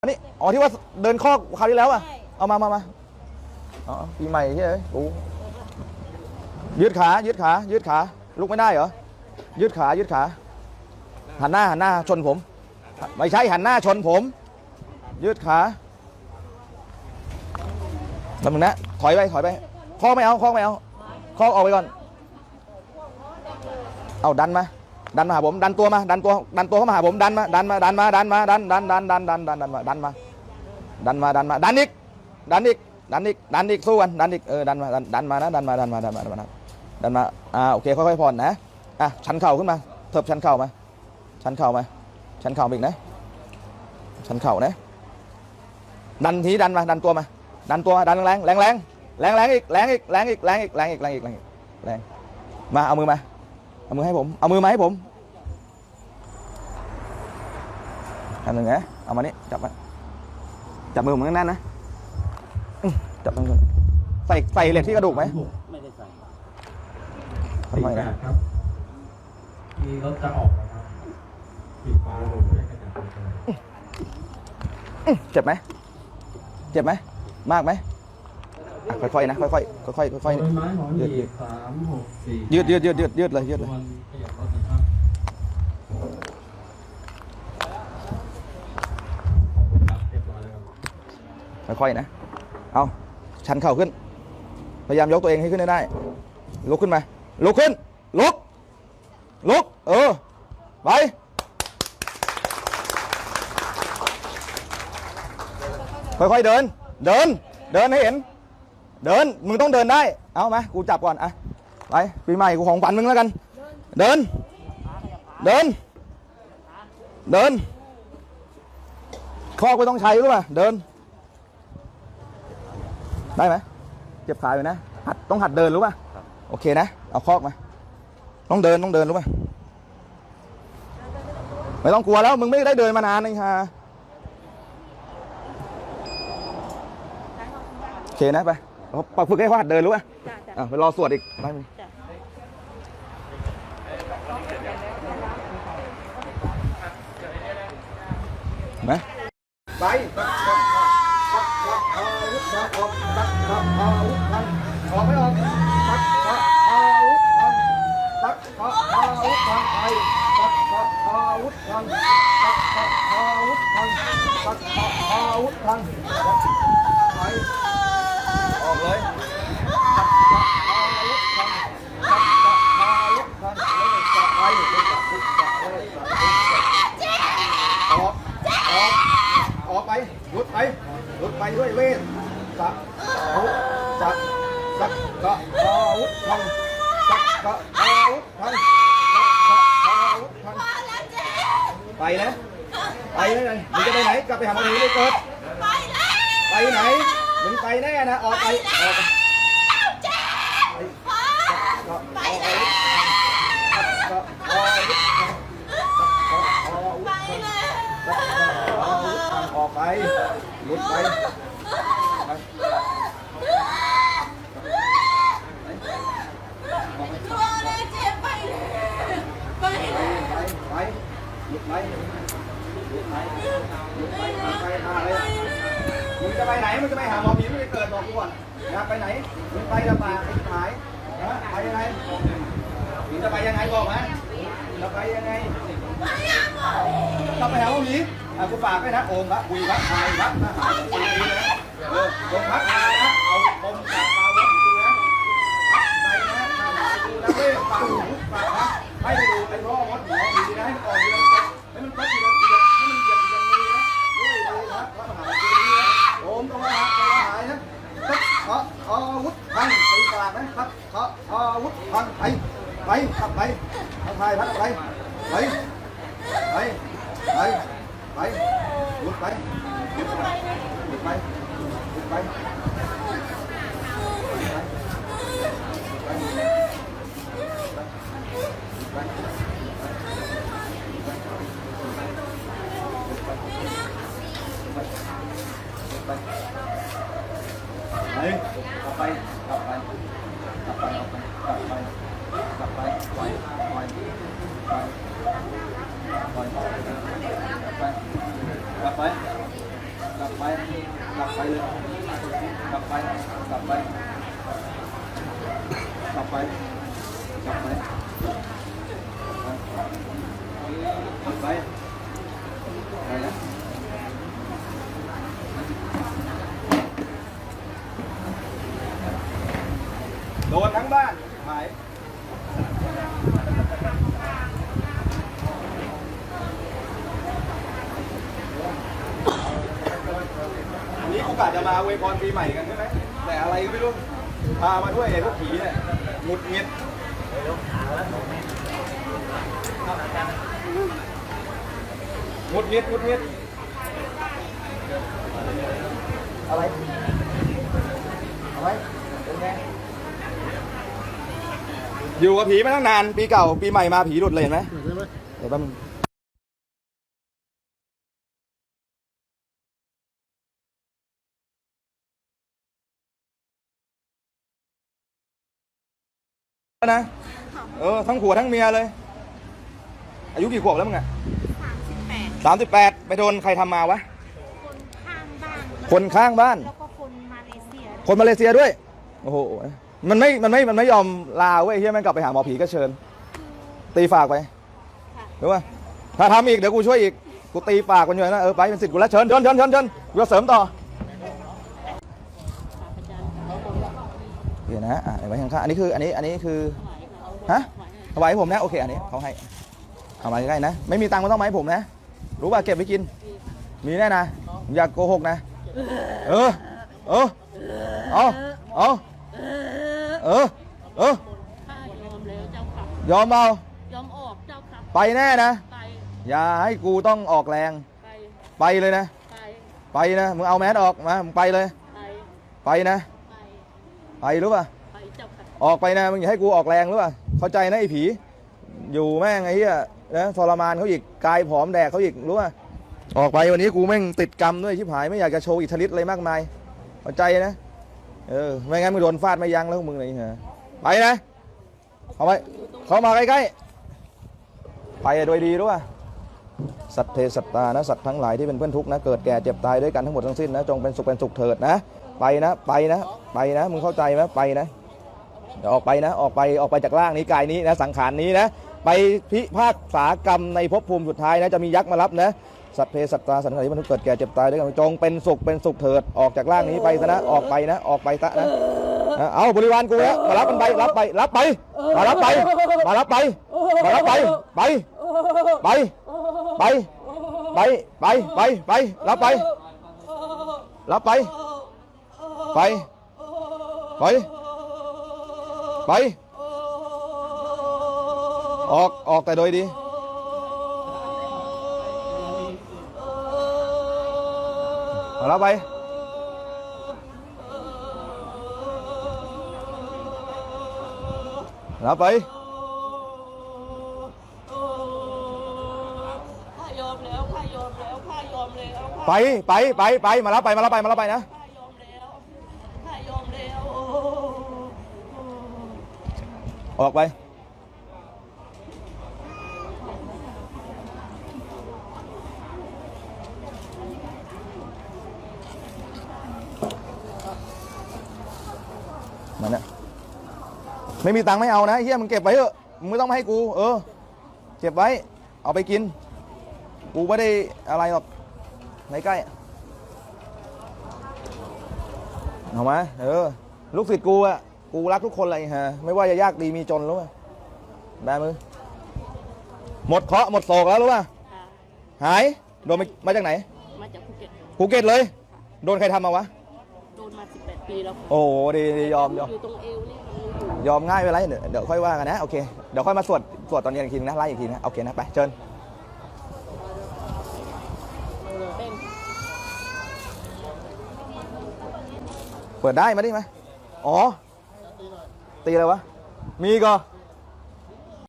อันนี้อ๋อที่ว่าเดินข้อคราวที่แล้วอะ ใช่ เอามามามาอ๋อปีใหม่ใช่ไหมกูยืดขา ยืดขา ยืดขา ลุกไม่ได้เหรอ ยืดขา ยืดขา หันหน้า หันหน้า ชนผม ไม่ใช่ หันหน้า ชนผม ยืดขาทำมึงนะ ถอยไป ถอยไป ข้อไม่เอา ข้อไม่เอา ข้อออกไปก่อน เอาดันมา ดันมาหาผมดันตัวมาดันตัวดันตัวเข้ามาหาผมดันมาดันมาดันมาดันมาดันดันดันดันดันดันดันมาดันมาดันมาดันมาดันอีกดันอีกดันอีกดันอีกสู้กันดันอีกเออดันมาดันมานะดันมาดันมาดันมาดันมาดันมาอ่าโอเคค่อยๆผ่อนนะอะชันเข่าขึ้นมาเถิบชันเข่ามาชันเข่ามาชันเข่าอีกนะชันเข่านะดันทีดันมาดันตัวมาดันตัวดันแรงแรงแรงแรงแรงอีกแรงอีกแรงอีกแรงอีกแรงอีกแรงอีกแรงอีกแรงมาเอามือมา เอามือให้ผม เอามือมาให้ผมอันหนึ่งนะเอามานี่จับมาจับมือผมแน่นๆนะอื้อจับมือผมใส่ใส่เหล็กที่กระดูกไหมไม่ได้ใส่ทำไมนะครับมีรถจะออกแล้วครับปิดฟ้าลงด้วยกระดาษไปเลยอื้อเจ็บไหมเจ็บไหมมากไหมอะ ค่อยๆนะค่อยๆค่อยๆค่อยใบไม้หมอนยืดหีบสามหกสี่ๆยืดยืดยืดยืดยืดเลยยืดเลยวันขยับรถนะเลยค่อยๆนะ เอาชันเข่าขึ้น พยายามยกตัวเองให้ขึ้นได้ ลุกขึ้นมาลุกขึ้น ลุก ลุก เออ ไป ค่อยๆเดิน เดิน เดินให้เห็น เดิน มึงต้องเดินได้ เอาไหมกูจับก่อนอะไปปีใหม่กูของฝันมึงแล้วกัน เดิน เดิน เดินข้อไม่ต้องใช้รู้ป่ะเดิน ได้ไหมเจ็บขาอยู่นะหัดต้องหัดเดินรู้ป่ะโอเคนะ เอาคอกมา ต้องเดินต้องเดินรู้ป่ะไม่ต้องกลัวแล้ว มึงไม่ได้เดินมานานเลยค่ะโอเคนะไป เอาปฝึกให้เขาหัดเดินรู้ป่ะจ้ะจ้ะอะไปรอสวดอีกได้ไหมจ้ะเห็นไหมไปตักตักตักตักอาวุธตักออกตักตักอาวุธทันออกไม่ออกตักตักอาวุธทันตักตักอาวุธทันไปตักตักอาวุธทันตักตักอาวุธทันตักตักอาวุธทันไปออกเลยตักตักอาวุธทันตักตักอาวุธทันเลยจับไป เลยจับปุ๊บจับเลยจับปุ๊บจับออกออกออกไปหยุดไปหยุดไปด้วยเวทสักอาวุธสักสักกะอาวุธทันสักกะอาวุธทันสักกะอาวุธทันไปนะ ไปเลยมึงจะไปไหนกลับไปหาหมอหนีเลยเกิดไปไหน มึงไปแน่นะออกไปออกไปไปสักกะอาวุธทันสักกะอาวุธทันสัวุธทันออกไปไปไปไปไปหลุดไปหลุดไปหลุดไปไปไร มึงจะไปไหนมึงจะไปหาหมอผีมึงจะเกิดบอกกูก่อนนะไปไหนมึงไปลำบากไอ้ขายนะไปยังไงมึงจะไปยังไงบอกนะจะไปยังไงถ้าไปหาผู้หญิงอะกูฝากไว้นะโอมละคุยละทายละทหารคุยดีนะเออลงพักมานะเอาคมจากมาวัดกูนะไปนะทหากูนะเว้ยฝากฝากนะให้ไปดูไอ้ร้อวัดหมอดีนะให้มันออกทีละให้มันพักทีละทีละให้มันเหยียบทีละมือนะเว้ยดูนะพระมหากูดีนะโอมต้องมาต้องมาหายนะพักขออาวุธพันตีปากนะพักขออาวุธพันไปไปขับไปพักไปพักไปไป ไป ไป ไปหยุดไปหยุดไปหยุดไป หยุดไปไปกลับไปกลับไปกลับไปกลับไป กลับไปปล่อยปล่อยปล่อยปล่อยกลับไปกลับไปไปกลับไปเลยกลับไป กลับไป กลับไป กลับไป กลับไปอะไรนะโดนทั้งบ้านหาย วันนี้ กูกะจะมาอวยพรปีใหม่กันใช่ไหมแต่อะไรก็ไม่รู้พามาด้วยไอ้พวกผีเนี่ยหงุดหงิดหงุดหงิดหงุดหงิดอะไรอะไรเป็นไงอยู่กับผีมาตั้งนาน ปีเก่า ปีใหม่มาผีหลุดเลยเห็นไหมเดี๋ยวแป๊บนึง นะเออทั้งผัวทั้งเมียเลย อายุกี่ขวบแล้วมึงอะสามสิบแปดสามสิบแปดไปโดนใครทำมาวะคนข้างบ้านคนข้างบ้าน แล้วก็คนมาเลเซีย คนมาเลเซียด้วย โอ้โห มันไม่ มันไม่ มันไม่ยอมลาเว้ยเฮียแม่งกลับไปหาหมอผีก็เชิญ ตีฝากไปค่ะรู้ป่ะถ้าทำอีกเดี๋ยวกูช่วยอีก กูตีปากมันอยู่นะ เออไปเป็นสิทธิ์กูแล้วเชิญเชิญเชิญเชิญเชิญกูจะเสริมต่อเดี๋ยว นะอะเอาไว้ข้างๆอันนี้คืออันนี้อันนี้คือฮะถวายให้ผมนะโอเคอันนี้เขาให้เอามาใกล้ๆนะ ไม่มีตังค์ไม่ต้องมาให้ผมนะ รู้ป่ะเก็บไว้กิน มีแน่นะอย่าโกหกนะ เออ เออ เอาเอาเออ เออ ข้ายอมแล้วเจ้าค่ะยอมเปล่ายอมออกเจ้าค่ะไปแน่นะ ไปอย่าให้กูต้องออกแรง ไปไปเลยนะ ไปไปนะ มึงเอาแมสออกมา มึงไปเลย ไปไปนะ ไปไปรู้ป่ะ ออกไปนะมึงอย่าให้กูออกแรงรู้ป่ะเข้าใจนะไอ้ผี อยู่แม่งไอ้เหี้ยนะทรมานเขาอีกกายผอมแดกเขาอีกรู้ป่ะออกไปวันนี้กูแม่งติดกรรมด้วยชิบหายไม่อยากจะโชว์อิทธิฤทธิ์อะไรมากมายเข้าใจนะเออไม่งั้นมึงโดนฟาดไม่ยั้งแล้วมึงเลยฮะไปนะเข้าไปเข้ามาใกล้ๆไปโดยดีรู้ป่ะสัตว์เทสัตตานะสัตว์ทั้งหลายที่เป็นเพื่อนทุกนะเกิดแก่เจ็บตายด้วยกันทั้งหมดทั้งสิ้นนะจงเป็นสุขเป็นสุขเถิดนะ ไปนะ ไปนะ ไปนะมึงเข้าใจไหมไปนะ เดี๋ยวออกไปนะออกไปออกไปจากร่างนี้กายนี้นะสังขารนี้นะไปพิพากษากรรมในภพภูมิสุดท้ายนะจะมียักษ์มารับนะสัตว์เพสัตตาสัตว์ทั้งหลายที่มันเกิดแก่เจ็บตายด้วยกันจงเป็นสุขเป็นสุขเถิดออกจากร่างนี้ไปซะนะออกไปนะออกไปซะนะนะเอาบริวารกูนะมารับมันไปรับไปรับไปมารับไปมารับไปมารับไปไปไปไปไปไปไปไปรับไปรับไปไปไป ไป ออก ออกแต่โดยดีมารับไปรับไปข้ายอมแล้วข้ายอมแล้วข้ายอมแล้ว ไป ไป ไป ไป มารับไป มารับไป มารับไปนะ ออกไป มันนี่ยไม่มีตังค์ไม่เอานะเฮียมึงเก็บไว้เถอะมึงไม่ต้องมาให้กู เออ เก็บไว้ เอาไปกิน กูไม่ได้อะไรหรอกในใกล้เอามาเออ ลูกศิษย์กูอะ กูรักทุกคนเลยฮะไม่ว่าจะยากดีมีจนรู้ป่ะแบมือ หมดเคราะห์หมดโศกแล้วรู้ป่ะค่ะหายโดนมามาจากไหนมาจากภูเก็ตภูเก็ตเลย โดนใครทำมาวะ โดนมา 18 ปีแล้วโอ้โหดีดียอมยอม อยู่ตรงเอวนี่มันอยู่ยอมง่ายไปไรเดี๋ยวเดี๋ยวค่อยว่ากันนะโอเคเดี๋ยวค่อยมาสวดสวดตอนเย็นอีกทีนึงนะไล่อีกทีนะโอเคนะไปเชิญเป็นเปิดได้มาดิมาอ๋อ ตีอะไรวะ มีก็